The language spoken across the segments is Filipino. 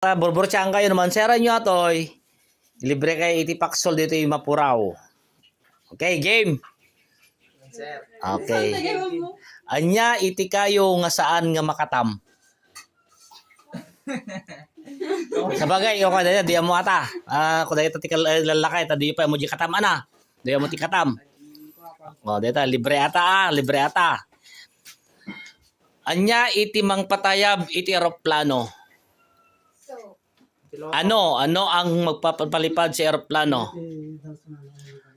Uh, Burburchan kayo naman, sera nyo atoy. Libre kayo itipaksol dito yung mapuraw. Okay, game. Okay. Anya iti kayo nga saan nga makatam. Sabagay, yung kada di mo ata. Ah, kuda ito tikal lalakay, ta di pa mo di katam ana. Di mo ti katam. Oh, dito libre ata ah, libre ata. Anya iti mang patayab iti eroplano. Ano, ano ang magpapalipad sa eroplano?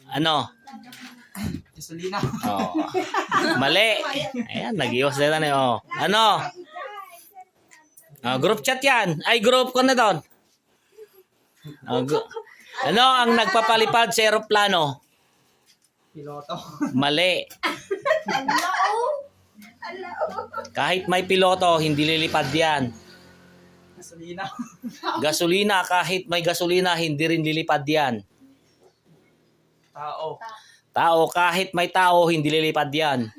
Ano? Gasolina. Oh. Mali. Ayan, nag-iwas na yan. Oh. Ano? Ah, group chat yan. Ay, group ko na doon. Ah, gu- ano ang nagpapalipad sa eroplano? Piloto. Mali. Kahit may piloto, hindi lilipad yan. Gasolina. Gasolina, kahit may gasolina, hindi rin lilipad yan. Tao. Tao, kahit may tao, hindi lilipad yan.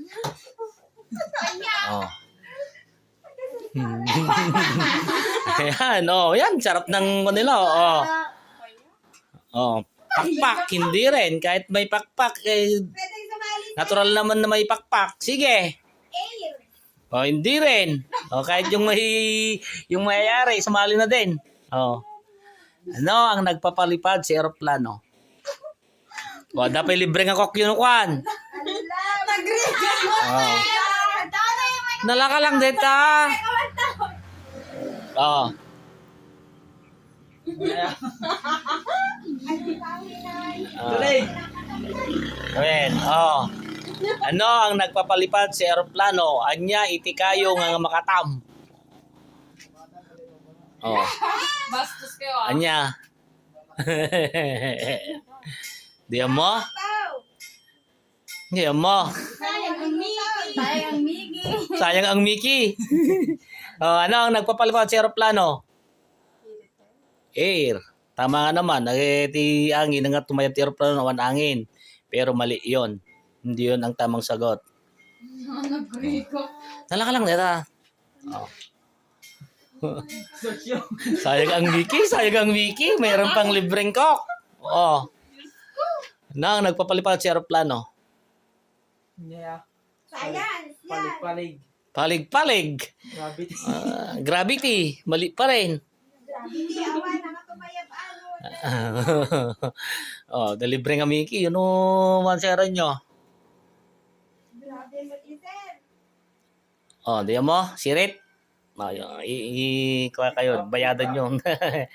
Oh. Ayan, oh, yan, sarap ng ano nila, oh. Oh, pakpak, hindi rin. Kahit may pakpak, eh, natural naman na may pakpak. Sige. Oh, hindi rin. Oh, kahit yung may, yung mayayari, sumali na din. Oh. Ano ang nagpapalipad sa eroplano? Oh, dapat libre nga kok yun kwan. Oh. Nalaka lang dito. Oh. Oh. Ano ang nagpapalipad sa eroplano? Anya iti kayo nga nga makatam. Oh, Bastos kayo ah. anya. Diyan mo? Diyan mo. Sayang ang Miki. Sayang ang Miki. Sayang ang Mickey. oh, ano ang nagpapalipad sa eroplano? Air. Tama nga naman. Eh, ti angin nga tumayab ti eroplano naman angin. Pero mali yon. Hindi yon ang tamang sagot. Nag-agree ko. Nalaka lang neta. Oh. Sayang ang Mickey, sayang ang Mickey. Mayroon pang libreng coke. Oh. Nang nagpapalipad sa eroplano. Yeah. Science. Palig-palig. Palig-palig. Gravity. Ah, gravity. Mali pa rin. Hindi, awan, nakatumayab ano. oh, delibre nga Mickey. Yun o, mansera nyo. Oh, di mo, sirit. Oh, i, i, kuha kayo, bayadan yung